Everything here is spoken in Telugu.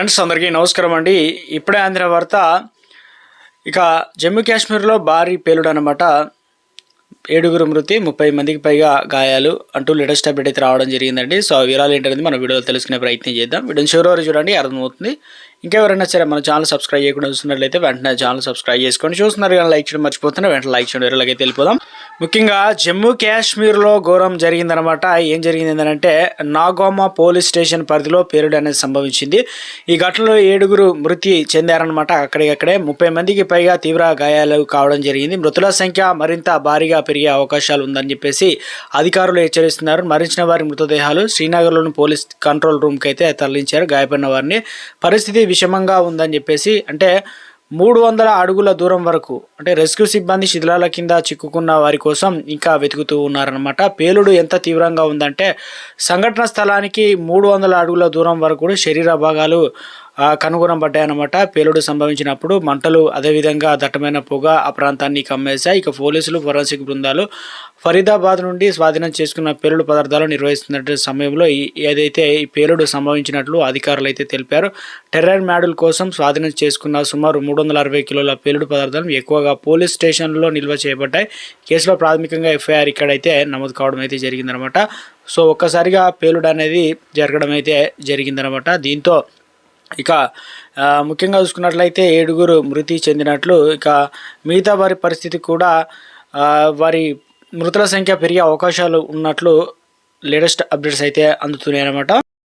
ఫ్రెండ్స్ అందరికీ నమస్కారం అండి. ఇప్పుడే అందిన వార్త ఇక జమ్మూ కాశ్మీర్లో భారీ పేలుడనమాట. ఏడుగురు మృతి ముప్పై మందికి పైగా గాయాలు అంటూ లేటెస్ట్ అప్డేట్ అయితే రావడం జరిగిందండి. సో ఆ వివరాలు ఏంటనేది మనం వీడియోలో తెలుసుకునే ప్రయత్నం చేద్దాం. వీడియో చివరి వరకు చూడండి అర్థమవుతుంది. ఇంకెవరైనా సరే మన ఛానల్ సబ్స్క్రైబ్ చేయకుండా చూస్తున్నట్లయితే వెంటనే ఛానల్ సబ్స్క్రైబ్ చేసుకొని చూస్తున్నారు కానీ లైక్ చేయడం మర్చిపోతున్నారు. వెంటనే లైక్ చేయడం ఎలాగైతే వెళ్ళిపోదాం. ముఖ్యంగా జమ్మూ కాశ్మీర్లో ఘోరం జరిగిందనమాట ఏం జరిగింది ఏంటంటే నాగోమా పోలీస్ స్టేషన్ పరిధిలో పేరుడు అనేది సంభవించింది. ఈ ఘటనలో ఏడుగురు మృతి చెందారనమాట అక్కడికక్కడే ముప్పై మందికి పైగా తీవ్ర గాయాలు కావడం జరిగింది. మృతుల సంఖ్య మరింత భారీగా పెరిగే అవకాశాలు ఉందని చెప్పేసి అధికారులు హెచ్చరిస్తున్నారు. మరించిన వారి మృతదేహాలు శ్రీనగర్లోని పోలీస్ కంట్రోల్ రూమ్కి అయితే తరలించారు. గాయపడిన వారిని పరిస్థితి విషమంగా ఉందని చెప్పేసి అంటే మూడు వందల అడుగుల దూరం వరకు అంటే రెస్క్యూ సిబ్బంది శిథిలాల కింద చిక్కుకున్న వారి కోసం ఇంకా వెతుకుతూ ఉన్నారనమాట పేలుడు ఎంత తీవ్రంగా ఉందంటే సంఘటన స్థలానికి మూడు వందల అడుగుల దూరం వరకు కూడా శరీర భాగాలు కనుగొనబడ్డాయన్నమాట పేలుడు సంభవించినప్పుడు మంటలు అదేవిధంగా దట్టమైన పొగ ఆ ప్రాంతాన్ని కమ్మేశాయి. ఇక పోలీసులు ఫోరెన్సిక్ బృందాలు ఫరీదాబాద్ నుండి స్వాధీనం చేసుకున్న పేలుడు పదార్థాలు నిర్వహిస్తున్న సమయంలో ఏదైతే ఈ పేలుడు సంభవించినట్లు అధికారులు అయితే తెలిపారు. టెర్రర్ మ్యాడుల కోసం స్వాధీనం చేసుకున్న సుమారు మూడు వందల అరవై కిలోల పేలుడు పదార్థాలు ఎక్కువగా పోలీస్ స్టేషన్లో నిల్వ చేయబడ్డాయి. కేసులో ప్రాథమికంగా ఎఫ్ఐఆర్ ఇక్కడైతే నమోదు కావడం అయితే జరిగిందనమాట సో ఒక్కసారిగా పేలుడు అనేది జరగడం అయితే జరిగిందనమాట దీంతో ఇక ముఖ్యంగా చూసుకున్నట్లయితే ఏడుగురు మృతి చెందినట్లు ఇక మిగతా వారి పరిస్థితి కూడా వారి మృతుల సంఖ్య పెరిగే అవకాశాలు ఉన్నట్లు లేటెస్ట్ అప్డేట్స్ అయితే అందుతున్నాయి అన్నమాట